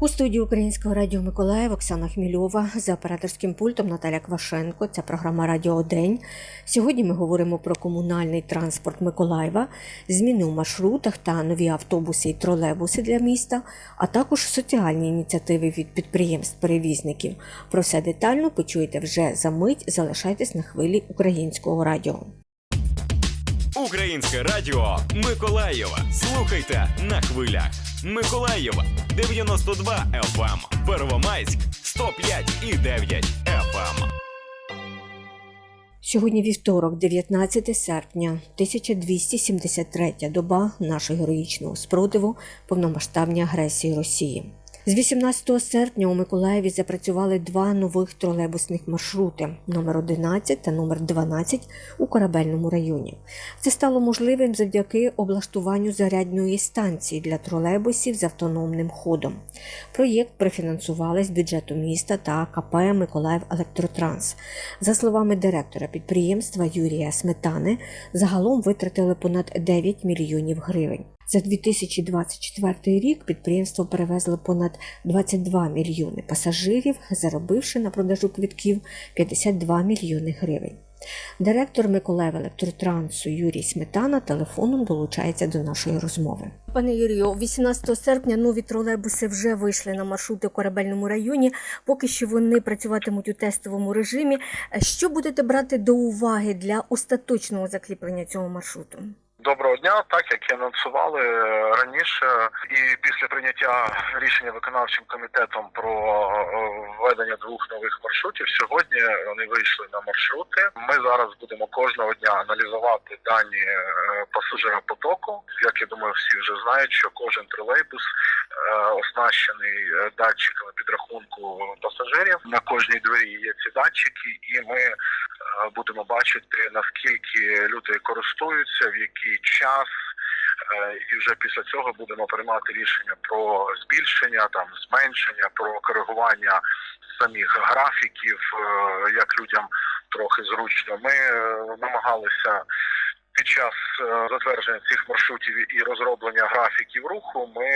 У студії Українського радіо Миколаїв Оксана Хмільова за операторським пультом Наталя Квашенко. Це програма Радіо День. Сьогодні ми говоримо про комунальний транспорт Миколаєва, зміни у маршрутах та нові автобуси і тролейбуси для міста, а також соціальні ініціативи від підприємств-перевізників. Про все детально почуєте вже за мить. Залишайтесь на хвилі українського радіо. Українське радіо Миколаєва. Слухайте на хвилях. Миколаєва 92 FM, Первомайськ 105 і 9 FM. Сьогодні вівторок, 19 серпня, 1273 доба нашого героїчного спротиву повномасштабній агресії Росії. З 18 серпня у Миколаєві запрацювали два нових тролейбусних маршрути номер 11 та номер 12 у корабельному районі. Це стало можливим завдяки облаштуванню зарядної станції для тролейбусів з автономним ходом. Проєкт профінансували з бюджету міста та КП Миколаїв Електротранс. За словами директора підприємства Юрія Сметани, загалом витратили понад 9 мільйонів гривень. За 2024 рік підприємство перевезло понад 22 мільйони пасажирів, заробивши на продажу квитків 52 мільйони гривень. Директор Миколаїв електротрансу Юрій Сметана телефоном долучається до нашої розмови. Пане Юрію, 18 серпня нові тролейбуси вже вийшли на маршрути у корабельному районі. Поки що вони працюватимуть у тестовому режимі. Що будете брати до уваги для остаточного закріплення цього маршруту? Доброго дня, так як і анонсували е, раніше, і після прийняття рішення виконавчим комітетом про е, введення двох нових маршрутів, сьогодні вони вийшли на маршрути. Ми зараз будемо кожного дня аналізувати дані е, пасажиропотоку. Як я думаю, всі вже знають, що кожен тролейбус оснащений е, датчиками підрахунку пасажирів. На кожній двері є ці датчики, і ми е, будемо бачити наскільки люди користуються, в який час. Е, І вже після цього будемо приймати рішення про збільшення, там зменшення, про коригування самих графіків, е, як людям трохи зручно. Ми е, намагалися під час е, затвердження цих маршрутів і розроблення графіків руху. Ми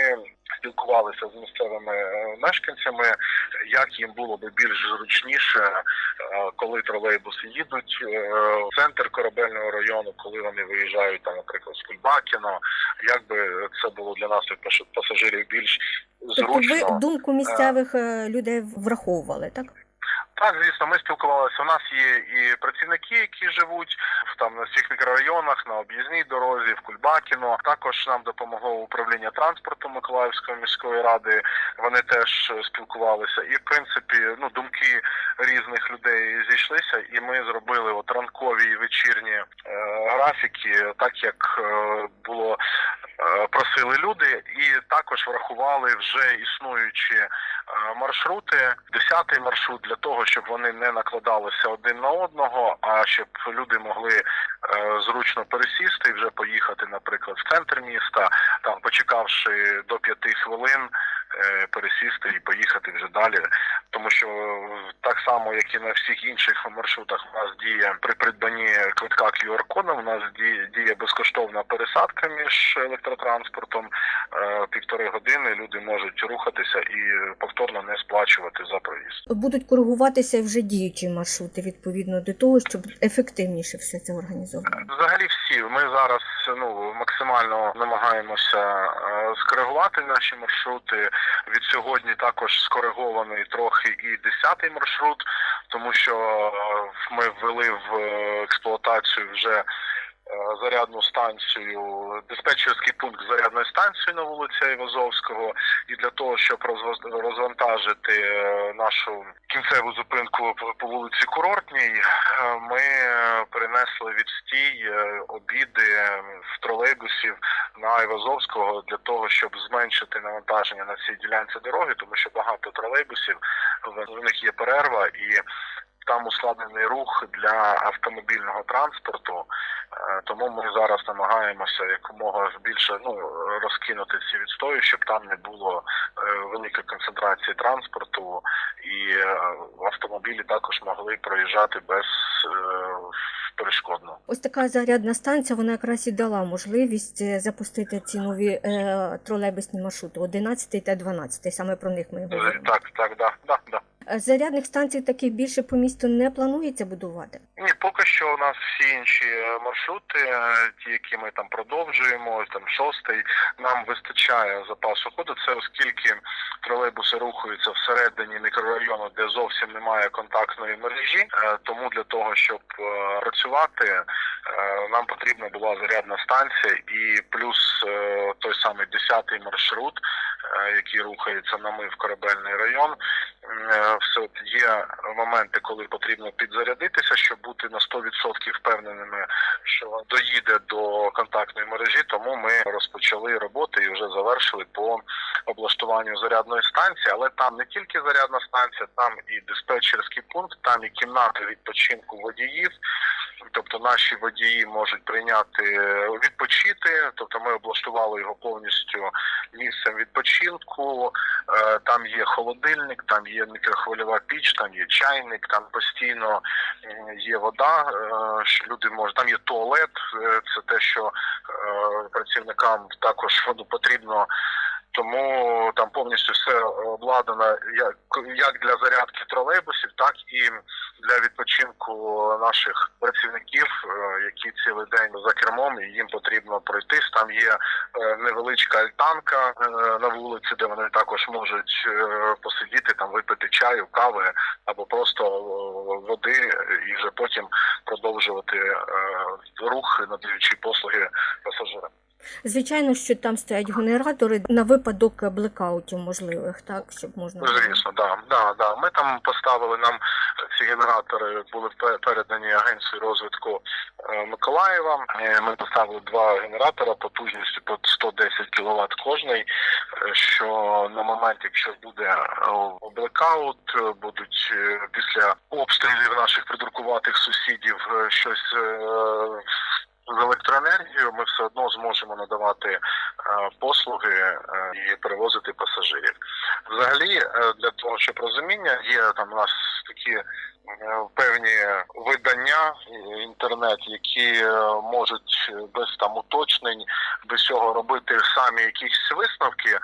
спілкувалися з місцевими е, мешканцями, як їм було би більш зручніше, е, коли тролейбуси їдуть в центр корабельного району, коли вони виїжджають там, наприклад, з Кульбакіно, як би це було для нас як пасажирів більш Тобто ви думку місцевих людей враховували, так? Так, звісно, ми спілкувалися. У нас є і працівники, які живуть там на всіх мікрорайонах, на об'їзній дорозі, в Кульбакіно. Також нам допомогло управління транспорту Миколаївської міської ради. Вони теж спілкувалися. І в принципі, ну думки різних людей зійшлися, і ми зробили от ранкові і вечірні е, графіки, так як е, було е, просили люди, і також врахували вже існуючі маршрути. Десятий маршрут для того, щоб вони не накладалися один на одного, а щоб люди могли е, зручно пересісти і вже поїхати, наприклад, в центр міста, там почекавши до п'яти хвилин. е, Пересісти і поїхати вже далі, тому що е, так само, як і на всіх інших маршрутах, у нас діє при придбанні квитка QR-кодом, у нас діє, безкоштовна пересадка між електротранспортом. Е, Півтори години люди можуть рухатися і повторно не сплачувати за проїзд. Будуть коригуватися вже діючі маршрути відповідно до того, щоб ефективніше все це організовано. Взагалі всі ми зараз ну максимально намагаємося е, скоригувати наші маршрути. Від сьогодні також скоригований трохи і десятий маршрут, тому що е, ми ввели в е, експлуатацію вже. Зарядну станцію, диспетчерський пункт з зарядною станцією на вулиці Івазовського, і для того, щоб розвантажити е, нашу кінцеву зупинку по- вулиці Курортній, е, ми перенесли відстій е, обіди в тролейбусів на Івазовського для того, щоб зменшити навантаження на цій ділянці дороги, тому що багато тролейбусів в них є перерва і. Там ускладнений рух для автомобільного транспорту, тому ми зараз намагаємося якомога більше ну розкинути ці відстої, щоб там не було е, великої концентрації транспорту, і е, автомобілі також могли проїжджати без безперешкодно. Ось така зарядна станція, вона якраз і дала можливість е, запустити ці нові е, тролейбусні маршрути 11 та 12, саме про них ми Е, говоримо. Так, так, да, да, да. Е, Зарядних станцій таких більше по місту не планується будувати. Ні, поки що у нас всі інші е, маршрути, е, ті, які ми там продовжуємо, там шостий, нам вистачає запасу ходу. Це оскільки тролейбуси рухаються всередині мікрорайону, де зовсім немає контактної мережі. Тому для того, щоб працювати, нам потрібна була зарядна станція і плюс той самий 10-й маршрут, який рухається на в корабельний район. Е, Все є моменти, коли потрібно підзарядитися, щоб бути на 100% впевненими, що доїде до контактної мережі. Тому ми розпочали роботи і вже завершили по облаштуванню зарядної станції. Але там не тільки зарядна станція, там і диспетчерський пункт, там і кімнати відпочинку водіїв. Тобто наші водії можуть прийняти відпочити. Тобто ми облаштували його повністю місцем відпочинку. Е, Там є холодильник, там є мікрохвильова піч, там є чайник, там постійно є вода. е, Що люди можуть там є туалет. е, Це те, що е, працівникам також ну, потрібно. Тому там повністю все обладнано як, для зарядки тролейбусів, так і для відпочинку наших працівників, е, які цілий день за кермом, і їм потрібно пройтись. Там є е, невеличка альтанка е, на вулиці, де вони також можуть посидіти, там випити чаю, кави або просто води, і вже потім продовжувати рух, надаючи послуги пасажирам. Звичайно, що там стоять генератори на випадок блекаутів можливих, так щоб можна. Звісно, да, да, да. Ми там поставили нам ці генератори були пе- передані агенції розвитку е, Миколаєва. Е, Ми поставили два генератора потужністю по 110 кВт кожний. е, Що на момент, якщо буде блекаут, будуть після обстрілів наших придуркуватих сусідів щось. З електроенергією ми все одно зможемо надавати е, послуги е, і перевозити пасажирів. Взагалі, е, для того, щоб розуміння, є там у нас такі певні видання інтернет, які можуть без там уточнень, без цього робити самі якісь висновки.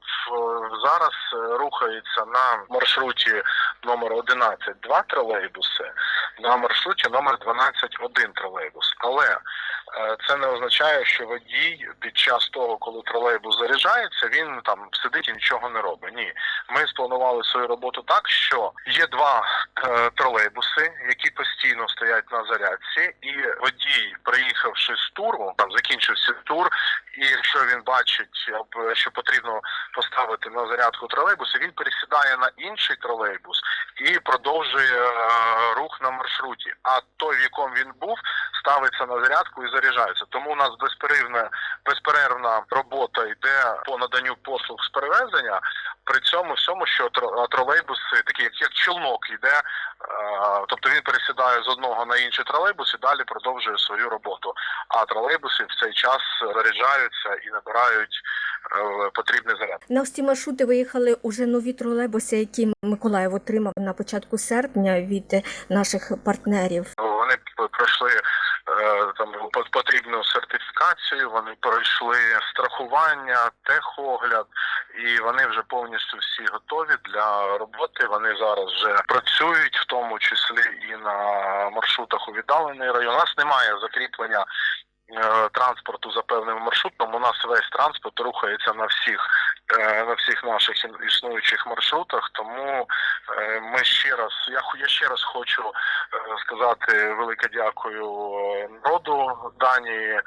Зараз рухається на маршруті номер 11 два тролейбуси, на маршруті номер 12 один тролейбус. Але Це не означає, що водій під час того, коли тролейбус заряджається, він там сидить і нічого не робить. Ні, ми спланували свою роботу так, що є два е, тролейбуси, які постійно стоять на зарядці, і водій, приїхавши з туру, там закінчився тур, і якщо він бачить, що потрібно поставити на зарядку тролейбуси, він пересідає на інший тролейбус і продовжує е, рух на маршруті. А той, в якому він був, ставиться на зарядку і заряджається. Тому у нас безперервна, безперервна робота йде по наданню послуг з перевезення. При цьому всьому, що тро- тролейбуси, такі як, челнок, йде, тобто він пересідає з одного на інший тролейбус і далі продовжує свою роботу. А тролейбуси в цей час заряджаються і набирають е, потрібний заряд. На ось ці маршрути виїхали уже нові тролейбуси, які Миколаїв отримав на початку серпня від наших партнерів. Вони пройшли е, потрібну сертифікацію, вони пройшли страхування, техогляд, і вони вже повністю всі готові для роботи. Вони зараз вже працюють, в тому числі і на маршрутах у віддалений район. У нас немає закріплення. Е, Транспорту за певним маршрутом у нас весь транспорт рухається на всіх е, на всіх наших існуючих маршрутах. Тому е, ми ще раз я я ще раз хочу сказати велике дякую народу Данії,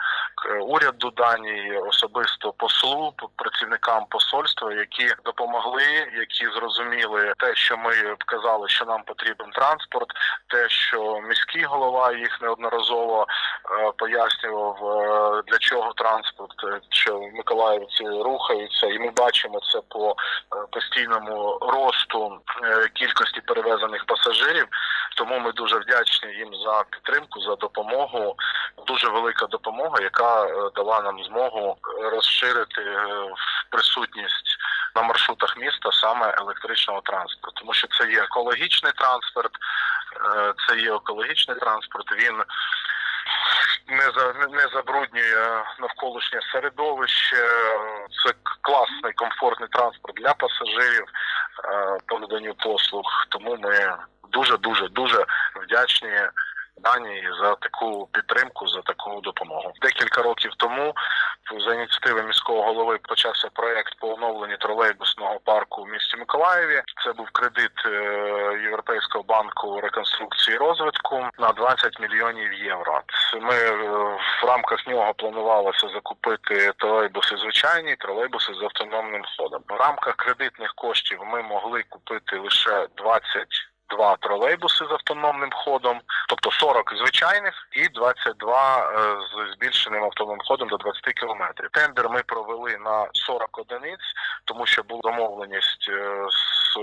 уряду Данії, особисто послу, працівникам посольства, які допомогли, які зрозуміли те, що ми вказали, що нам потрібен транспорт, те, що міський голова їх неодноразово е, пояснював, е, для чого транспорт, е, що миколаївці рухаються, і ми бачимо це по е, постійному росту е, кількості перевезених пасажирів. Тому ми дуже вдячні їм за підтримку, за допомогу. Дуже велика допомога, яка е, дала нам змогу розширити е, присутність на маршрутах міста саме електричного транспорту, тому що це є екологічний транспорт, Е, Це є екологічний транспорт. Він не за не- забруднює навколишнє середовище. Це класний комфортний транспорт для пасажирів по наданню послуг. Тому ми дуже дуже дуже вдячні Данії за таку підтримку, за таку допомогу. Декілька років тому за ініціативи міського голови почався проект по оновленню тролейбусного парку в місті Миколаєві. Це був кредит е, Європейського банку реконструкції і розвитку на 20 мільйонів євро. Ми е, в рамках нього планувалося закупити тролейбуси звичайні, тролейбуси з автономним ходом. В рамках кредитних коштів ми могли купити лише 20 Два тролейбуси з автономним ходом, тобто 40 звичайних і 22 е, з збільшеним автономним ходом до 20 кілометрів. Тендер ми провели на 40 одиниць, тому що була домовленість е, з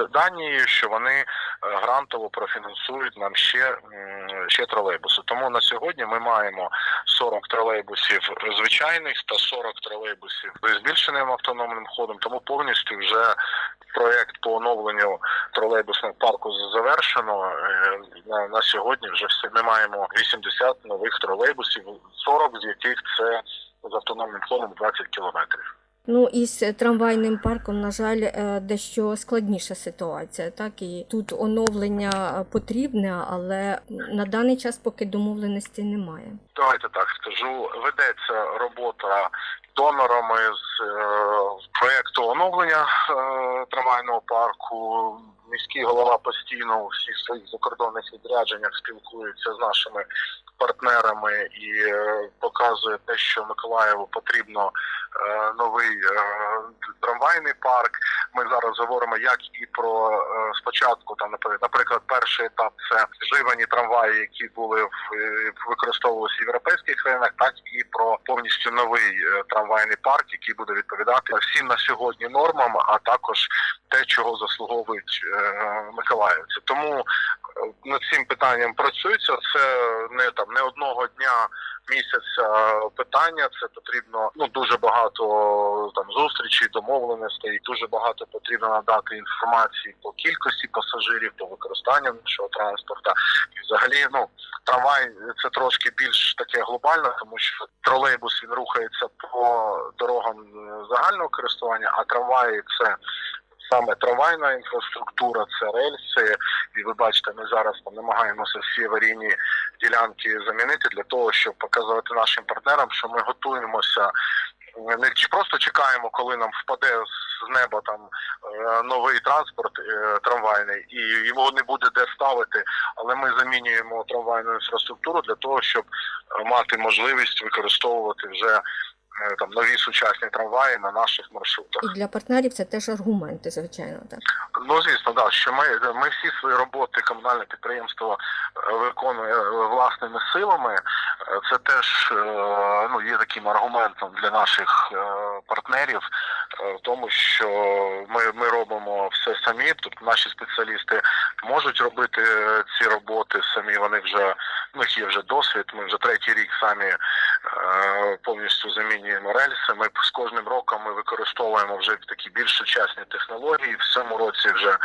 е, Данією, що вони грантово профінансують нам ще, ще тролейбуси. Тому на сьогодні ми маємо 40 тролейбусів звичайних та 40 тролейбусів з збільшеним автономним ходом. Тому повністю вже проект по оновленню тролейбусного парку завершено. На, на сьогодні вже все ми маємо 80 нових тролейбусів, 40 з яких це з автономним ходом 20 кілометрів. Ну і з трамвайним парком, на жаль, е, дещо складніша ситуація. Так і тут оновлення потрібне, але на даний час поки домовленості немає. Давайте так скажу. Ведеться робота донорами з е, проекту оновлення е, трамвайного парку. Міський голова постійно у всіх своїх закордонних відрядженнях спілкується з нашими партнерами і е, показує те, що Миколаєву потрібно е, новий е, трамвайний парк. Ми зараз говоримо як і про спочатку, там наприклад, перший етап це вживані трамваї, які були в використовувалися в європейських країнах, так і про повністю новий трамвайний парк, який буде відповідати всім на сьогодні нормам, а також те, чого заслуговують миколаївці. Тому е, над цим питанням працюється. Це не там не одного дня. Місяця питання це потрібно ну дуже багато там зустрічей, домовленостей. Дуже багато потрібно надати інформації по кількості пасажирів, по використанню нашого транспорту. І взагалі, ну трамвай це трошки більш таке глобальне, тому що тролейбус він рухається по дорогам е, загального користування, а трамваї це саме трамвайна інфраструктура, це рельси. І ви бачите, ми зараз там намагаємося всі аварійні ділянки замінити для того, щоб показувати нашим партнерам, що ми готуємося. Не просто чекаємо, коли нам впаде з неба там е, новий транспорт е, трамвайний, і його не буде де ставити. Але ми замінюємо трамвайну інфраструктуру для того, щоб е, мати можливість використовувати вже там нові сучасні трамваї на наших маршрутах. І для партнерів це теж аргументи, звичайно, так. Ну звісно, да, що ми, ми всі свої роботи комунальне підприємство е, виконує е, власними силами. Е, Це теж е, ну є таким аргументом для наших е, партнерів е, в тому, що ми, ми робимо все самі. Тобто наші спеціалісти можуть робити е, ці роботи самі. Вони вже в них є вже досвід. Ми вже третій рік самі е, повністю замінюємо рельси. Ми з кожним роком ми використовуємо вже такі більш сучасні технології. В цьому році вже е,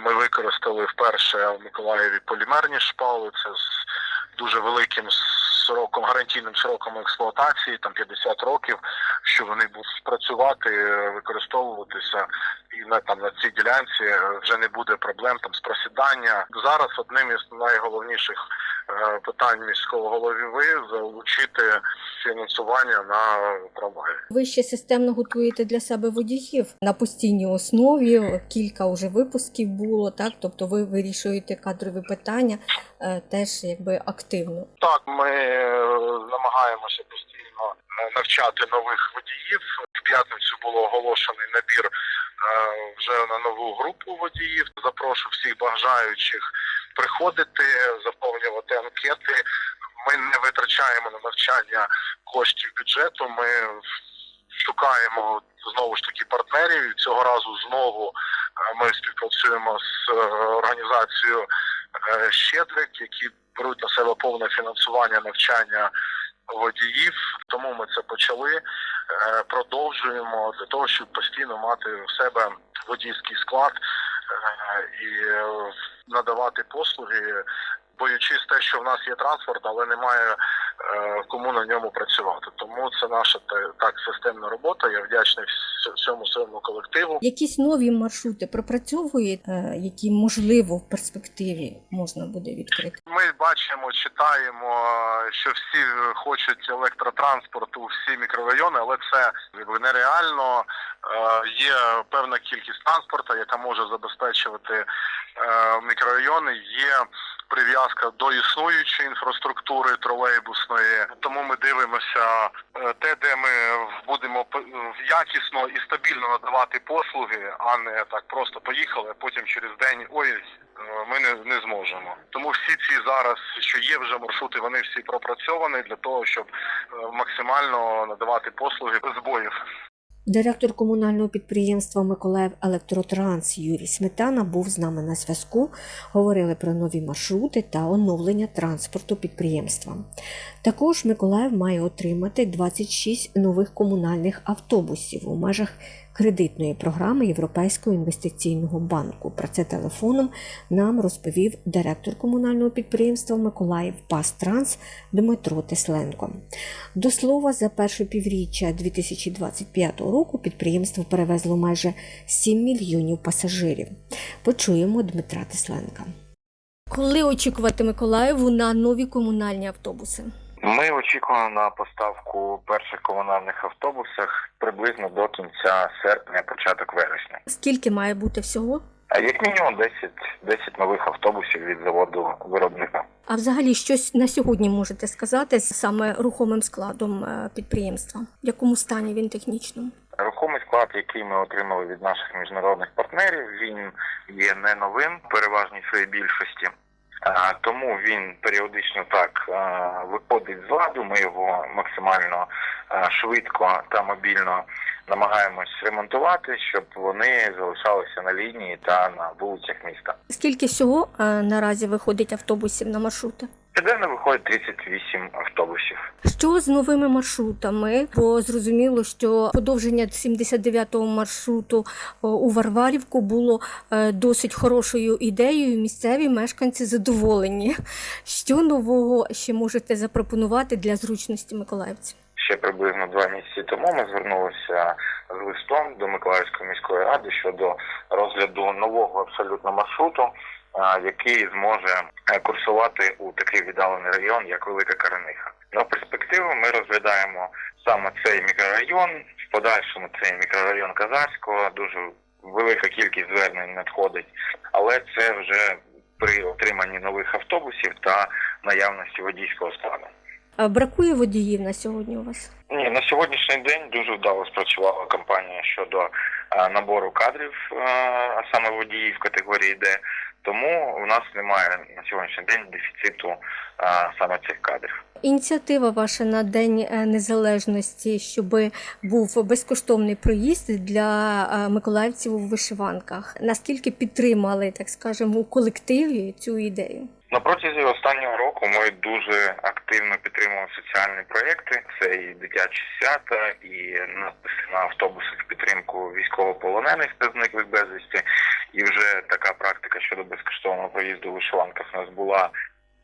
ми використали вперше в Миколаєві полімерні шпали. Це з дуже великим сроком, гарантійним сроком експлуатації, там 50 років, що вони будуть працювати, е, використовуватися, і на там на цій ділянці е, вже не буде проблем там з просідання. Зараз одним із найголовніших е, питань міського голови залучити фінансування на трамваї. Ви ще системно готуєте для себе водіїв на постійній основі. Кілька вже випусків було, так тобто ви вирішуєте кадрові питання е, теж якби активно. Так, ми е, намагаємося постійно е, навчати нових водіїв. В п'ятницю було оголошений набір е, вже на нову групу водіїв. Запрошу всіх бажаючих приходити, заповнювати анкети. Ми не витрачаємо на навчання коштів бюджету. Ми шукаємо знову ж таки партнерів. Цього разу знову е, ми співпрацюємо з е, організацією е, Щедрик, які беруть на себе повне фінансування навчання водіїв. Тому ми це почали. Продовжуємо для того, щоб постійно мати в себе водійський склад. І е, надавати послуги, боючись те, що в нас є транспорт, але немає е, кому на ньому працювати. Тому це наша та- так системна робота. Я вдячний всьому своєму колективу. Якісь нові маршрути пропрацьовує, е, які можливо в перспективі можна буде відкрити. Ми бачимо, читаємо, що всі хочуть електротранспорт у всі мікрорайони, але це нереально. Е, Є певна кількість транспорту, яка може забезпечувати е, мікрорайони. Є прив'язка до існуючої інфраструктури тролейбусної. Тому ми дивимося е, те, де ми будемо якісно і стабільно надавати послуги, а не так просто поїхали, а потім через день ой. Ми не, не зможемо. Тому всі ці зараз, що є вже маршрути, вони всі пропрацьовані для того, щоб максимально надавати послуги без збоїв. Директор комунального підприємства Миколаїв Електротранс Юрій Сметана був з нами на зв'язку. Говорили про нові маршрути та оновлення транспорту підприємства. Також Миколаїв має отримати 26 нових комунальних автобусів у межах кредитної програми Європейського інвестиційного банку. Про це телефоном нам розповів директор комунального підприємства Миколаїв Пастранс Дмитро Тесленко. До слова, за перше півріччя 2025 року підприємство перевезло майже 7 мільйонів пасажирів. Почуємо Дмитра Тесленка. Коли очікувати Миколаєву на нові комунальні автобуси? Ми очікуємо на поставку перших комунальних автобусах приблизно до кінця серпня, початок вересня. Скільки має бути всього? А як мінімум 10, 10 нових автобусів від заводу виробника. А взагалі щось на сьогодні можете сказати з саме рухомим складом е, підприємства? В якому стані він технічному? Рухомий склад, який ми отримали від наших міжнародних партнерів, він є не новим в переважній своїй більшості. Тому він періодично так виходить з ладу. Ми його максимально швидко та мобільно намагаємось ремонтувати, щоб вони залишалися на лінії та на вулицях міста. Скільки всього наразі виходить автобусів на маршрути? Щоденно виходить 38 автобусів. Що з новими маршрутами? Бо зрозуміло, що подовження 79-го маршруту у Варварівку було е, досить хорошою ідеєю. Місцеві мешканці задоволені. Що нового ще можете запропонувати для зручності миколаївців? Ще приблизно два місяці тому ми звернулися з листом до Миколаївської міської ради щодо розгляду нового абсолютно маршруту, який зможе е, курсувати у такий віддалений район, як Велика Караниха. На перспективу ми розглядаємо саме цей мікрорайон. В подальшому цей мікрорайон Казарського дуже велика кількість звернень надходить, але це вже при отриманні нових автобусів та наявності водійського складу. А Бракує водіїв на сьогодні у вас? Ні, на сьогоднішній день дуже вдало спрацювала кампанія щодо набору кадрів, а саме водіїв категорії Д. Тому у нас немає на сьогоднішній день дефіциту а, саме цих кадрів. Ініціатива ваша на День е, Незалежності, щоб був безкоштовний проїзд для е, миколаївців у вишиванках. Наскільки підтримали, так скажемо, у колективі цю ідею? На протязі останнього року ми дуже активно підтримували соціальні проєкти. Це і дитячі свята, і надписи на автобусах в підтримку військовополонених та зниклих безвісті. І вже така практика щодо безкоштовного проїзду у вишиванках у нас була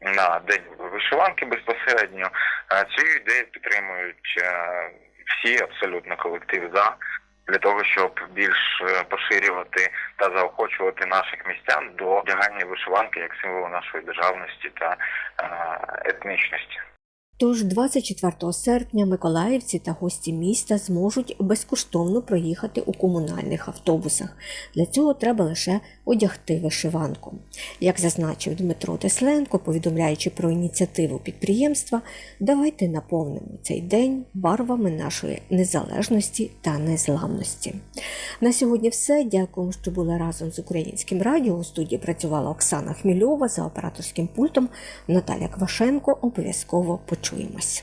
на день вишиванки безпосередньо. Е, Цю ідею підтримують е, всі абсолютно колектив за для того, щоб більш е, поширювати та заохочувати наших містян до вдягання вишиванки як символу нашої державності та е, етнічності. Тож 24 серпня миколаївці та гості міста зможуть безкоштовно проїхати у комунальних автобусах. Для цього треба лише одягти вишиванку. Як зазначив Дмитро Тесленко, повідомляючи про ініціативу підприємства, давайте наповнимо цей день барвами нашої незалежності та незламності. На сьогодні все. Дякуємо, що були разом з українським радіо. У студії працювала Оксана Хмільова за операторським пультом. Наталя Квашенко. Обов'язково почуємось.